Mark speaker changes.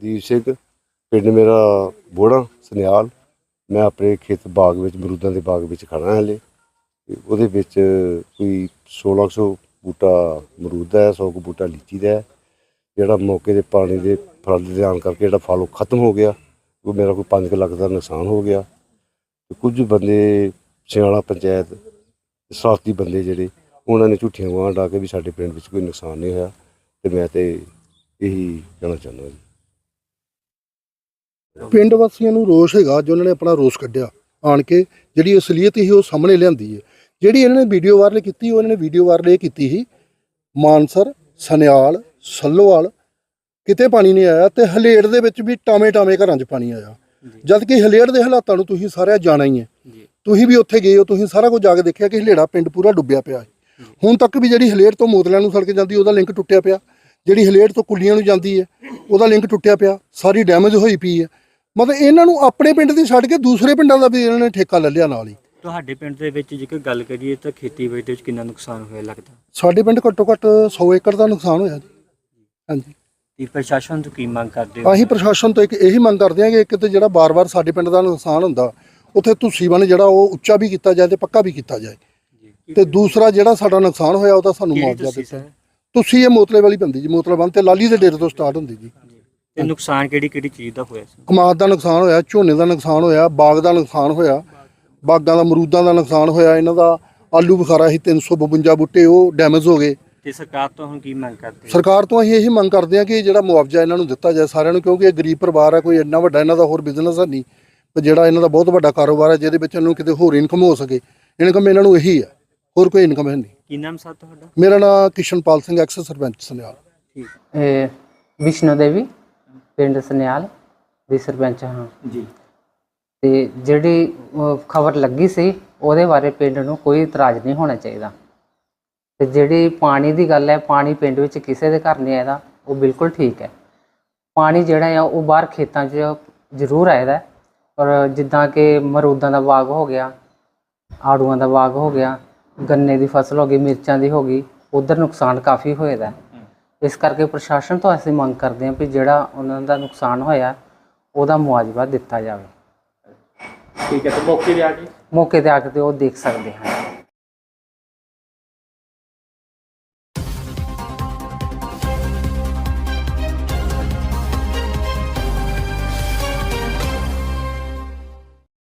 Speaker 1: ਦੀਪ ਸਿੰਘ, ਪਿੰਡ ਮੇਰਾ ਬੋੜਾ ਸਨਿਆਲ। ਮੈਂ ਆਪਣੇ ਖੇਤ ਬਾਗ ਵਿੱਚ, ਮਰੂਦਾਂ ਦੇ ਬਾਗ ਵਿੱਚ ਖੜਾ ਹਾਂ ਹਲੇ। ਉਹਦੇ ਵਿੱਚ ਕੋਈ 1600 ਬੂਟਾ ਮਰੂਦ ਦਾ ਹੈ 100 ਕੁ ਬੂਟਾ ਲੀਚੀ ਦਾ ਹੈ, ਜਿਹੜਾ ਮੌਕੇ ਦੇ ਪਾਣੀ ਦੇ ਫਲ ਦੇ ਆਉਣ ਕਰਕੇ ਜਿਹੜਾ ਫਲ ਉਹ ਖਤਮ ਹੋ ਗਿਆ। ਉਹ ਮੇਰਾ ਕੋਈ 5 ਲੱਖ ਦਾ ਨੁਕਸਾਨ ਹੋ ਗਿਆ। ਤੇ ਕੁਝ ਬੰਦੇ ਸਿਆਣਾ ਪੰਚਾਇਤ ਸਾਥੀ ਬੰਦੇ ਜਿਹੜੇ, ਉਹਨਾਂ ਨੇ ਝੂਠੀਆਂ ਗਵਾਹਾਂ ਡਾ ਕੇ ਵੀ ਸਾਡੇ ਪਿੰਡ ਵਿੱਚ ਕੋਈ ਨੁਕਸਾਨ ਨਹੀਂ ਹੋਇਆ। ਤੇ ਮੈਂ ਤੇ ਇਹੀ ਕਹਿਣਾ ਚਾਹੁੰਦਾ ਜੀ।
Speaker 2: ਪਿੰਡ ਵਾਸੀਆਂ ਨੂੰ ਰੋਸ ਹੈਗਾ ਜੋ ਉਹਨਾਂ ਨੇ ਆਪਣਾ ਰੋਸ ਕੱਢਿਆ ਆਣ ਕੇ ਜਿਹੜੀ ਅਸਲੀਅਤ ਸੀ ਉਹ ਸਾਹਮਣੇ ਲਿਆਂਦੀ ਹੈ। ਜਿਹੜੀ ਇਹਨਾਂ ਨੇ ਵੀਡੀਓ ਵਾਇਰਲ ਕੀਤੀ ਉਹ ਇਹਨਾਂ ਨੇ ਵੀਡੀਓ ਵਾਇਰਲ ਇਹ ਕੀਤੀ ਸੀ ਮਾਨਸਰ ਸਨਿਆਲ ਸੱਲੋਵਾਲ ਕਿਤੇ ਪਾਣੀ ਨਹੀਂ ਆਇਆ ਤੇ ਹਲੇੜ ਦੇ ਵਿੱਚ ਵੀ ਟਾਵੇਂ ਟਾਵੇਂ ਘਰਾਂ 'ਚ ਪਾਣੀ ਆਇਆ। ਜਦ ਕਿ ਹਲੇੜ ਦੇ ਹਾਲਾਤਾਂ ਨੂੰ ਤੁਸੀਂ ਸਾਰਿਆਂ ਜਾਣਾ ਹੀ ਹੈ। ਤੁਸੀਂ ਵੀ ਉੱਥੇ ਗਏ ਹੋ ਤੁਸੀਂ ਸਾਰਾ ਕੁਝ ਜਾ ਕੇ ਦੇਖਿਆ ਕਿ ਹਲੇੜਾ ਪਿੰਡ ਪੂਰਾ ਡੁੱਬਿਆ ਪਿਆ ਹੈ। ਹੁਣ ਤੱਕ ਵੀ ਜਿਹੜੀ ਹਲੇੜ ਤੋਂ ਮੋਤਲਿਆਂ ਨੂੰ ਸੜਕ ਜਾਂਦੀ ਉਹਦਾ ਲਿੰਕ ਟੁੱਟਿਆ ਪਿਆ। ਜਿਹੜੀ ਹਲੇੜ ਤੋਂ ਕੁੱਲੀਆਂ ਨੂੰ ਜਾਂਦੀ ਹੈ ਉਹਦਾ ਲਿੰਕ ਟੁੱਟਿਆ ਪਿਆ। ਸਾਰੀ ਡੈਮੇਜ ਹੋਈ ਪਈ ਹੈ। ਮਤਲਬ ਇਹਨਾਂ ਨੂੰ ਆਪਣੇ ਪਿੰਡ ਦੀ ਛੱਡ ਕੇ ਦੂਸਰੇ ਪਿੰਡਾਂ ਦਾ ਵੀ ਇਹਨਾਂ ਨੇ ਠੇਕਾ ਲੈ ਲਿਆ ਨਾਲ ਹੀ।
Speaker 3: ਤੁਹਾਡੇ ਪਿੰਡ ਦੇ ਵਿੱਚ ਜੇਕਰ ਗੱਲ ਕਰੀਏ ਤਾਂ ਖੇਤੀਬਾੜੀ ਦੇ ਵਿੱਚ ਕਿੰਨਾ ਨੁਕਸਾਨ ਹੋਇਆ ਲੱਗਦਾ?
Speaker 2: ਸਾਡੇ ਪਿੰਡ ਘੱਟੋ ਘੱਟ 100 ਏਕੜ ਦਾ ਨੁਕਸਾਨ ਹੋਇਆ ਜੀ। ਹਾਂਜੀ।
Speaker 3: ਤੇ ਪ੍ਰਸ਼ਾਸਨ ਤੋਂ ਕੀ ਮੰਗ ਕਰਦੇ ਹੋ?
Speaker 2: ਅਸੀਂ ਪ੍ਰਸ਼ਾਸਨ ਤੋਂ ਇੱਕ ਇਹੀ ਮੰਗ ਕਰਦੇ ਹਾਂ ਕਿ ਇੱਕ ਤੇ ਜਿਹੜਾ ਬਾਰ-ਬਾਰ ਸਾਡੇ ਪਿੰਡ ਦਾ ਨੁਕਸਾਨ ਹੁੰਦਾ ਉੱਥੇ ਤੁਸੀਂ ਬਣ ਜਿਹੜਾ ਉਹ ਉੱਚਾ ਵੀ ਕੀਤਾ ਜਾਏ ਤੇ ਪੱਕਾ ਵੀ ਕੀਤਾ ਜਾਏ। ਤੇ ਦੂਸਰਾ ਜਿਹੜਾ ਸਾਡਾ ਨੁਕਸਾਨ ਹੋਇਆ ਉਹਦਾ ਸਾਨੂੰ
Speaker 3: ਕਿਹੜੀ
Speaker 2: ਮੁਆਵਜ਼ਾ ਦਿੱਤਾ। ਤੁਸੀਂ ਇਹ ਮੋਤਲੇ ਵਾਲੀ ਬੰਦੀ ਜੀ ਮੋਤਲਾ ਬੰਦ ਤੇ ਲਾਲੀ ਦੇ ਡੇਰੇ ਤੋਂ ਸਟਾਰਟ ਹੁੰਦੀ ਜੀ।
Speaker 3: ਤੇ ਨੁਕਸਾਨ ਕਿਹੜੀ ਕਿਹੜੀ ਚੀਜ਼ ਦਾ ਹੋਇਆ ਸੀ?
Speaker 2: ਕਮਾਦ ਦਾ ਨੁਕਸਾਨ ਹੋਇਆ ਝੋਨੇ ਦਾ ਨੁਕਸਾਨ ਹੋਇਆ ਬਾਗ ਦਾ ਨੁਕਸਾਨ ਹੋਇਆ ਬਾਗਾਂ ਦਾ ਅਮਰੂਦਾਂ ਦਾ ਨੁਕਸਾਨ ਹੋਇਆ ਇਹਨਾਂ ਦਾ ਆਲੂ ਬੁਖਾਰਾ ਸੀ 352 ਬੂਟੇ ਉਹ ਡੈਮੇਜ ਹੋ ਗਏ।
Speaker 3: ਤੇ ਸਰਕਾਰ ਤੋਂ ਹੁਣ ਕੀ ਮੰਗ ਕਰਦੇ ਹੋ?
Speaker 2: ਸਰਕਾਰ ਤੋਂ ਅਸੀਂ ਇਹੀ ਮੰਗ ਕਰਦੇ ਹਾਂ ਕਿ ਜਿਹੜਾ ਮੁਆਵਜ਼ਾ ਇਹਨਾਂ ਨੂੰ ਦਿੱਤਾ ਜਾਏ ਸਾਰਿਆਂ ਨੂੰ ਕਿਉਂਕਿ ਇਹ ਗਰੀਬ ਪਰਿਵਾਰ ਹੈ ਕੋਈ ਇੰਨਾ ਵੱਡਾ ਇਹਨਾਂ ਦਾ ਹੋਰ ਬਿਜ਼ਨਸ ਹੈ ਨਹੀਂ ਤੇ ਜਿਹੜਾ ਇਹਨਾਂ ਦਾ ਬਹੁਤ ਵੱਡਾ ਕਾਰੋਬਾਰ ਹੈ ਜਿਹਦੇ ਵਿੱਚ ਇਹਨਾਂ ਨੂੰ ਕਿਤੇ ਹੋਰ ਇਨਕਮ ਹੋ ਸਕੇ ਇਨਕਮ ਇਹਨਾਂ ਨੂੰ ਇਹੀ ਹੈ ਹੋਰ ਕੋਈ ਇਨਕਮ ਹੈ ਨਹੀਂ।
Speaker 3: ਕੀ ਨਾਮ ਸਰ ਤੁਹਾਡਾ?
Speaker 2: ਮੇਰਾ ਨਾਮ ਕਿਸ਼ਨਪਾਲ ਸਿੰਘ ਐਕਸ ਸਰਪੰਚ ਸਨਿਆਲ
Speaker 3: ਠੀਕ।
Speaker 4: ਇਹ ਵਿਸ਼ਨੂੰ ਦੇਵੀ। ਪਿੰਡ ਸਨਿਆਲ ਦੀ ਸਰਪੰਚ ਹਾਂ।
Speaker 3: ਜੀ।
Speaker 4: ਤੇ ਜਿਹੜੀ ਖਬਰ ਲੱਗੀ ਸੀ ਉਹਦੇ ਬਾਰੇ ਪਿੰਡ ਨੂੰ ਕੋਈ ਇਤਰਾਜ਼ ਨਹੀਂ ਹੋਣਾ ਚਾਹੀਦਾ। ਤੇ ਜਿਹੜੀ ਪਾਣੀ ਦੀ ਗੱਲ ਹੈ ਪਾਣੀ ਪਿੰਡ ਵਿੱਚ ਕਿਸੇ ਦੇ ਘਰ ਨਹੀਂ ਆਇਦਾ ਉਹ ਬਿਲਕੁਲ ਠੀਕ ਹੈ। ਪਾਣੀ ਜਿਹੜਾ ਆ ਉਹ ਬਾਹਰ ਖੇਤਾਂ 'ਚ ਜ਼ਰੂਰ ਆਇਦਾ ਪਰ ਜਿੱਦਾਂ ਕਿ ਮਰੂਦਾਂ ਦਾ ਬਾਗ ਹੋ ਗਿਆ ਆੜੂਆਂ ਦਾ ਬਾਗ ਹੋ ਗਿਆ ਗੰਨੇ ਦੀ ਫਸਲ ਹੋ ਗਈ ਮਿਰਚਾਂ ਦੀ ਹੋ ਗਈ ਉਧਰ ਨੁਕਸਾਨ ਕਾਫੀ ਹੋਏਦਾ ਹੈ। ਇਸ ਕਰਕੇ ਪ੍ਰਸ਼ਾਸਨ ਤੋਂ ਅਸੀਂ ਮੰਗ ਕਰਦੇ ਹਾਂ ਵੀ ਜਿਹੜਾ ਉਹਨਾਂ ਦਾ ਨੁਕਸਾਨ ਹੋਇਆ ਉਹਦਾ ਮੁਆਵਜ਼ਾ ਦਿੱਤਾ ਜਾਵੇ।
Speaker 3: ਠੀਕ ਹੈ ਤੇ ਮੌਕੇ ਤੇ ਆ ਕੇ?
Speaker 4: ਮੌਕੇ ਤੇ ਆ ਕੇ ਤੇ ਉਹ ਦੇਖ ਸਕਦੇ ਹਨ।